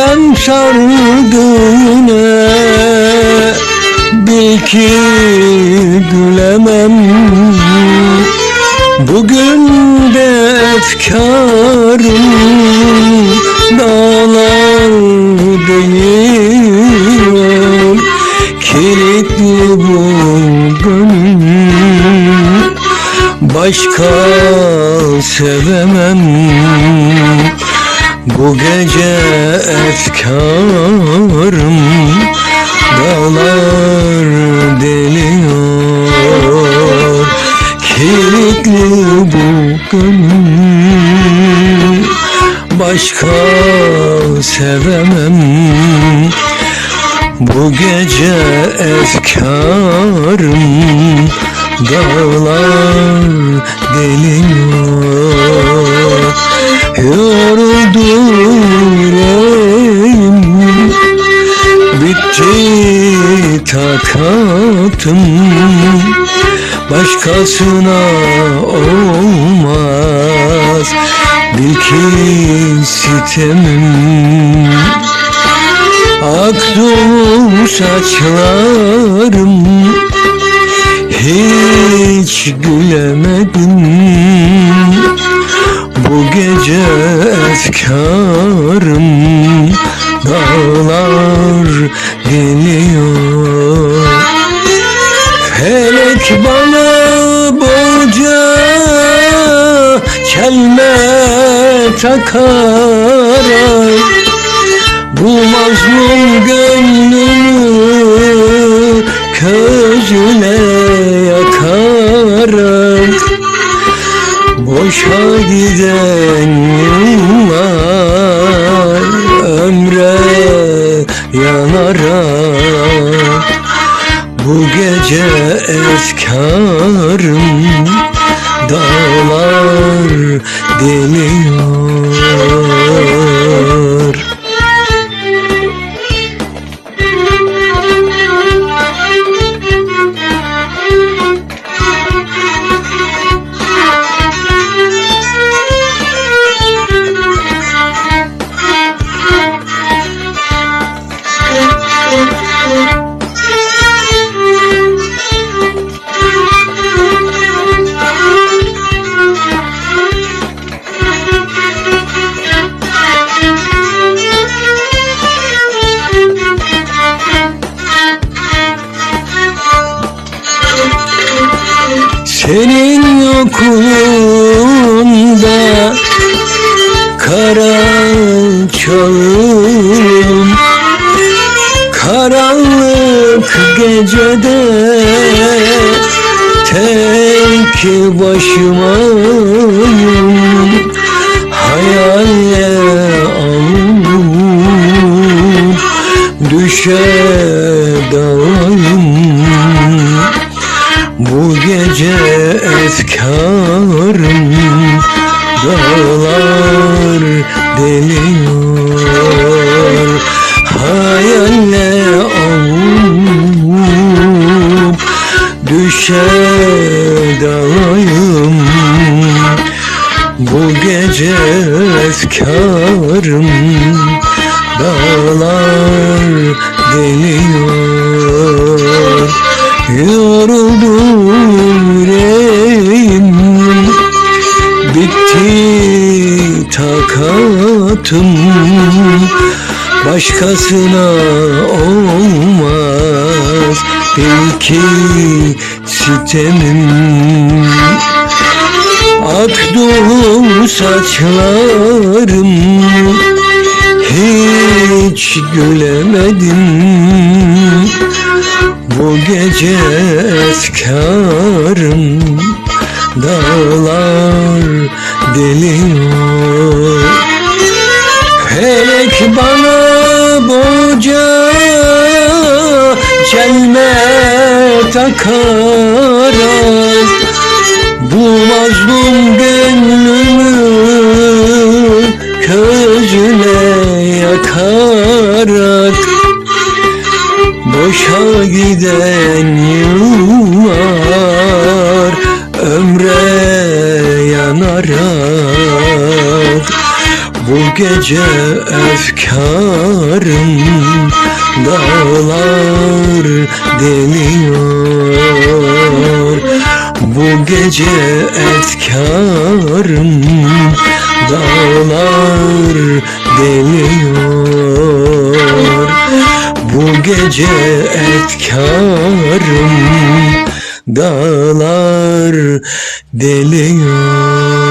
Sardı yine Bil ki gülemem. Bugün de efkarım Dağlar deniyor Kilitli bu gönlüm Başka sevemem Bu gece efkarım Dağlar deliyor. Kilitli bu gönlüm Başka sevemem. Bu gece efkarım Dağlar deliyor Yoruldu yüreğim Bitti takatım. Başkasına olmaz. Bil ki sitemim. Aktı saçlarım. Hiç gülemedim takar Bu mazlum gönlümü Közüne yakarak Boşa giden Dağlar deliyor çağım Karanlık gecede Tek başımayım Hayalle alım Düşe dalayım bu gece efkarım Hayalle avup düşe dalayım Bu gece efkarım dağlar deliyor. Yoruldu yüreğim Bitti takatım Başkasına olmaz. Bil ki sitemim. Aktı saçlarım. Hiç gülemedim. Bu gece efkarım dağlar deliyor Felek bana boca çelme takarak Bu mazlum gönlümü közüne yakarak Boşa giden yıllar ömre yanarak Bu gece efkarım dağlar deliyor Bu gece efkarım dağlar deliyor Bu gece efkarım dağlar deliyor